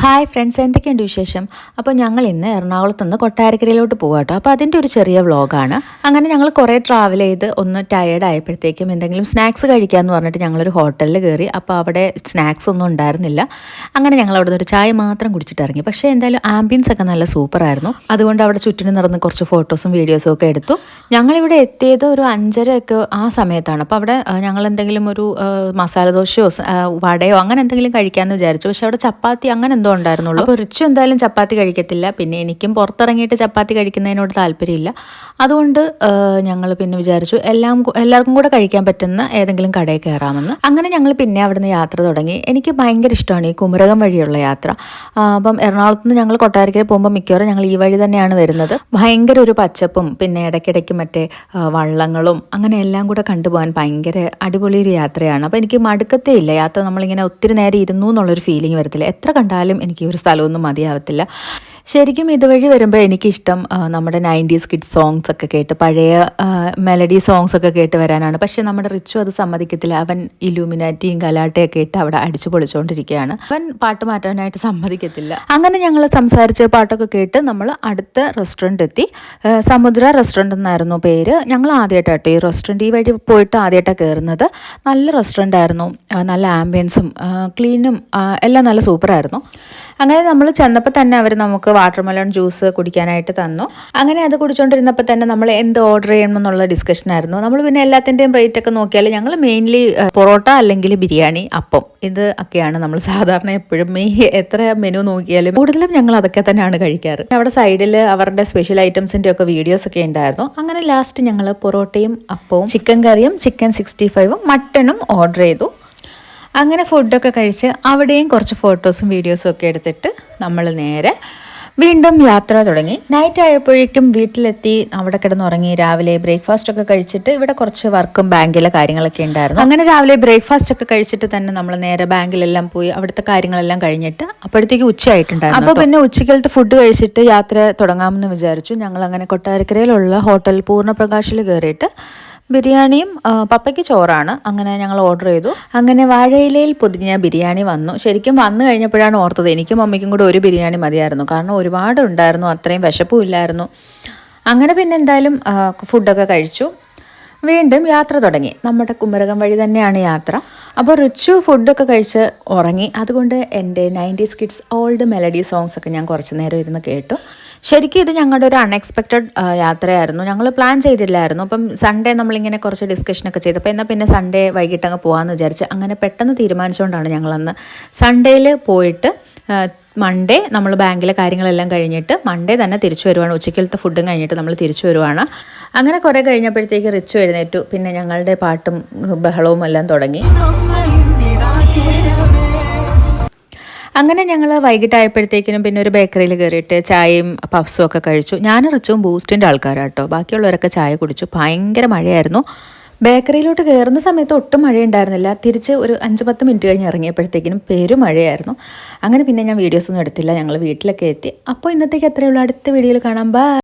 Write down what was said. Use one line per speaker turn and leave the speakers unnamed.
Hi friends എന്തൊക്കെയുണ്ട് വിശേഷം? അപ്പോൾ ഞങ്ങൾ ഇന്ന് എറണാകുളത്ത് നിന്ന് കൊട്ടാരക്കരയിലോട്ട് പോകാം കേട്ടോ അപ്പോൾ അതിന്റെ ഒരു ചെറിയ വ്ളോഗാണ്. അങ്ങനെ ഞങ്ങൾ കുറേ ട്രാവൽ ചെയ്ത് ഒന്ന് ടയേർഡ് ആയപ്പോഴത്തേക്കും എന്തെങ്കിലും സ്നാക്സ് കഴിക്കാമെന്ന് പറഞ്ഞിട്ട് ഞങ്ങളൊരു ഹോട്ടലിൽ കയറി. അപ്പോൾ അവിടെ സ്നാക്സ് ഒന്നും ഉണ്ടായിരുന്നില്ല. അങ്ങനെ ഞങ്ങൾ അവിടെ നിന്ന് ഒരു ചായ മാത്രം കുടിച്ചിട്ട് ഇറങ്ങി. പക്ഷേ എന്തായാലും ആംബിയൻസ് ഒക്കെ നല്ല സൂപ്പറായിരുന്നു അതുകൊണ്ട് അവിടെ ചുറ്റിനും നടന്ന് കുറച്ച് ഫോട്ടോസും വീഡിയോസും ഒക്കെ എടുത്തു. ഞങ്ങളിവിടെ എത്തിയത് ഒരു അഞ്ചര ഒക്കെ ആ സമയത്താണ്. അപ്പോൾ അവിടെ ഞങ്ങൾ എന്തെങ്കിലും ഒരു മസാല ദോശയോ വടയോ അങ്ങനെ എന്തെങ്കിലും കഴിക്കാമെന്ന് വിചാരിച്ചു. പക്ഷേ അവിടെ ചപ്പാത്തി അങ്ങനെ എന്തോ ഉണ്ടായിരുന്നുള്ളൂ. അപ്പോൾ റിച്ചു എന്തായാലും ചപ്പാത്തി കഴിക്കത്തില്ല. പിന്നെ എനിക്കും പുറത്തിറങ്ങിയിട്ട് ചപ്പാത്തി കഴിക്കുന്നതിനോട് താല്പര്യമില്ല. അതുകൊണ്ട് ഞങ്ങൾ പിന്നെ വിചാരിച്ചു എല്ലാം എല്ലാവർക്കും കൂടെ കഴിക്കാൻ പറ്റുന്ന ഏതെങ്കിലും കടയിൽ കയറാമെന്ന്. അങ്ങനെ ഞങ്ങൾ പിന്നെ അവിടുന്ന് യാത്ര തുടങ്ങി. എനിക്ക് ഭയങ്കര ഇഷ്ടമാണ് ഈ കുമരകം വഴിയുള്ള യാത്ര. അപ്പം എറണാകുളത്ത് നിന്ന് ഞങ്ങൾ കൊട്ടാരക്കര പോകുമ്പോൾ മിക്കവാറും ഞങ്ങൾ ഈ വഴി തന്നെയാണ് വരുന്നത്. ഭയങ്കര ഒരു പച്ചപ്പും പിന്നെ ഇടയ്ക്കിടയ്ക്ക് മറ്റേ വള്ളങ്ങളും അങ്ങനെ എല്ലാം കൂടെ കണ്ടുപോകാൻ ഭയങ്കര അടിപൊളി ഒരു യാത്രയാണ്. അപ്പോൾ എനിക്ക് മടുക്കത്തേ ഇല്ല. യാത്ര നമ്മളിങ്ങനെ ഒത്തിരി നേരം ഇരുന്നു എന്നുള്ളൊരു ഫീലിംഗ് വരത്തില്ല. എത്ര കണ്ടാലും എനിക്ക് ഒരു സ്ഥലമൊന്നും മതിയാവത്തില്ല. ശരിക്കും ഇതുവഴി വരുമ്പോൾ എനിക്കിഷ്ടം നമ്മുടെ നയന്റീസ് കിഡ് സോങ്സ് ഒക്കെ കേട്ട് പഴയ മെലഡി സോങ്സ് ഒക്കെ കേട്ട് വരാനാണ്. പക്ഷേ നമ്മുടെ റിച്ചു അത് സമ്മതിക്കത്തില്ല. അവൻ ഇലൂമിനാറ്റിയും കലാട്ടയൊക്കെ ഇട്ട് അവിടെ അടിച്ചു പൊളിച്ചുകൊണ്ടിരിക്കുകയാണ് അവൻ പാട്ട് മാറ്റാനായിട്ട് സമ്മതിക്കത്തില്ല. അങ്ങനെ ഞങ്ങൾ സംസാരിച്ച് പാട്ടൊക്കെ കേട്ട് നമ്മൾ അടുത്ത റെസ്റ്റോറന്റ് എത്തി. സമുദ്ര റെസ്റ്റോറന്റ് എന്നായിരുന്നു പേര്. ഞങ്ങൾ ആദ്യമായിട്ടാട്ടോ ഈ റെസ്റ്റോറന്റ് ഈ വഴി പോയിട്ട് ആദ്യമായിട്ടാണ് കയറുന്നത് നല്ല റെസ്റ്റോറന്റ് ആയിരുന്നു. നല്ല ആംബിയൻസും ക്ലീനും എല്ലാം നല്ല സൂപ്പറായിരുന്നു അങ്ങനെ നമ്മൾ ചെന്നപ്പോൾ തന്നെ അവർ നമുക്ക് വാട്ടർമെലൺ ജ്യൂസ് കുടിക്കാനായിട്ട് തന്നു. അങ്ങനെ അത് കുടിച്ചുകൊണ്ടിരുന്നപ്പോൾ തന്നെ നമ്മൾ എന്ത് ഓർഡർ ചെയ്യണം എന്നുള്ള ഡിസ്കഷൻ ആയിരുന്നു. നമ്മൾ പിന്നെ എല്ലാത്തിന്റെയും റേറ്റ് ഒക്കെ നോക്കിയാൽ ഞങ്ങൾ മെയിൻലി പൊറോട്ട അല്ലെങ്കിൽ ബിരിയാണി അപ്പം. ഇത് ഒക്കെയാണ് നമ്മൾ സാധാരണ എപ്പോഴും ഈ എത്ര മെനു നോക്കിയാലും കൂടുതലും ഞങ്ങൾ അതൊക്കെ തന്നെയാണ് കഴിക്കാറ്. അവിടെ സൈഡിൽ അവരുടെ സ്പെഷ്യൽ ഐറ്റംസിന്റെ ഒക്കെ വീഡിയോസ് ഒക്കെ ഉണ്ടായിരുന്നു. അങ്ങനെ ലാസ്റ്റ് ഞങ്ങൾ പൊറോട്ടയും അപ്പവും ചിക്കൻ കറിയും ചിക്കൻ സിക്സ്റ്റി ഫൈവും മട്ടണും ഓർഡർ ചെയ്തു. അങ്ങനെ ഫുഡൊക്കെ കഴിച്ച് അവിടെയും കുറച്ച് ഫോട്ടോസും വീഡിയോസും ഒക്കെ എടുത്തിട്ട് നമ്മൾ നേരെ വീണ്ടും യാത്ര തുടങ്ങി. നൈറ്റ് ആയപ്പോഴേക്കും വീട്ടിലെത്തി അവിടെ കിടന്നുറങ്ങി രാവിലെ ബ്രേക്ക്ഫാസ്റ്റ് ഒക്കെ കഴിച്ചിട്ട് ഇവിടെ കുറച്ച് വർക്കും ബാങ്കിലെ കാര്യങ്ങളൊക്കെ ഉണ്ടായിരുന്നു. അങ്ങനെ രാവിലെ ബ്രേക്ക്ഫാസ്റ്റ് ഒക്കെ കഴിച്ചിട്ട് തന്നെ നമ്മൾ നേരെ ബാങ്കിലെല്ലാം പോയി അവിടുത്തെ കാര്യങ്ങളെല്ലാം കഴിഞ്ഞിട്ട് അപ്പോഴത്തേക്ക് ഉച്ചയായിട്ടുണ്ടായിരുന്നു അപ്പോൾ പിന്നെ ഉച്ചക്കലത്തെ ഫുഡ് കഴിച്ചിട്ട് യാത്ര തുടങ്ങാമെന്ന് വിചാരിച്ചു. ഞങ്ങൾ അങ്ങനെ കൊട്ടാരക്കരയിലുള്ള ഹോട്ടൽ പൂർണപ്രകാശിൽ കയറിയിട്ട് ബിരിയാണിയും പപ്പയ്ക്ക് ചോറാണ്. അങ്ങനെ ഞങ്ങൾ ഓർഡർ ചെയ്തു. അങ്ങനെ വാഴയിലയിൽ പൊതിഞ്ഞ ബിരിയാണി വന്നു. ശരിക്കും വന്നു കഴിഞ്ഞപ്പോഴാണ് ഓർത്തത് എനിക്കും മമ്മിക്കും കൂടെ ഒരു ബിരിയാണി മതിയായിരുന്നു. കാരണം ഒരുപാട് ഉണ്ടായിരുന്നു അത്രയും വിശപ്പും ഇല്ലായിരുന്നു. അങ്ങനെ പിന്നെ എന്തായാലും ഫുഡൊക്കെ കഴിച്ചു. വീണ്ടും യാത്ര തുടങ്ങി. നമ്മുടെ കുമരകം വഴി തന്നെയാണ് യാത്ര. അപ്പോൾ റിച്ചു ഫുഡൊക്കെ കഴിച്ച് ഉറങ്ങി. അതുകൊണ്ട് എന്റെ നയന്റീസ് കിഡ്സ് ഓൾഡ് മെലഡി സോങ്സൊക്കെ ഞാൻ കുറച്ച് നേരം ഇരുന്ന് കേട്ടു. ശരിക്കും ഇത് ഞങ്ങളുടെ ഒരു അൺഎക്സ്പെക്റ്റഡ് യാത്രയായിരുന്നു. ഞങ്ങൾ പ്ലാൻ ചെയ്തില്ലായിരുന്നു. അപ്പം സൺഡേ നമ്മളിങ്ങനെ കുറച്ച് ഡിസ്കഷനൊക്കെ ചെയ്തപ്പോൾ എന്നാൽ പിന്നെ സൺഡേ വൈകിട്ട് അങ്ങ് പോകാമെന്ന് വിചാരിച്ച് അങ്ങനെ പെട്ടെന്ന് തീരുമാനിച്ചുകൊണ്ടാണ് ഞങ്ങളന്ന്. സൺഡേയിൽ പോയിട്ട് മൺഡേ നമ്മൾ ബാങ്കിലെ കാര്യങ്ങളെല്ലാം കഴിഞ്ഞിട്ട് മൺഡേ തന്നെ തിരിച്ചു വരുവാണ്. ഉച്ചയ്ക്കലത്തെ ഫുഡും കഴിഞ്ഞിട്ട് നമ്മൾ തിരിച്ചു വരുവാണ്. അങ്ങനെ കുറേ കഴിഞ്ഞപ്പോഴത്തേക്ക് റിച്ചു എഴുന്നേറ്റു. പിന്നെ ഞങ്ങളുടെ പാട്ടും ബഹളവും എല്ലാം തുടങ്ങി. അങ്ങനെ ഞങ്ങൾ വൈകിട്ടായപ്പോഴത്തേക്കിനും പിന്നെ ഒരു ബേക്കറിയിൽ കയറിയിട്ട് ചായയും പഫ്സും ഒക്കെ കഴിച്ചു. ഞാൻ റിച്ചും ബൂസ്റ്റിന്റെ ആൾക്കാരാട്ടോ. ബാക്കിയുള്ളവരൊക്കെ ചായ കുടിച്ചു. ഭയങ്കര മഴയായിരുന്നു. ബേക്കറിയിലോട്ട് കയറുന്ന സമയത്ത് ഒട്ടും മഴയുണ്ടായിരുന്നില്ല. തിരിച്ച് ഒരു അഞ്ച് പത്ത് മിനിറ്റ് കഴിഞ്ഞ് ഇറങ്ങിയപ്പോഴത്തേക്കിനും പെരുമഴയായിരുന്നു അങ്ങനെ പിന്നെ ഞാൻ വീഡിയോസൊന്നും എടുത്തില്ല. ഞങ്ങൾ വീട്ടിലൊക്കെ എത്തി. അപ്പോൾ ഇന്നത്തേക്ക് അത്രയേ അടുത്ത വീഡിയോയിൽ കാണാം. ബൈ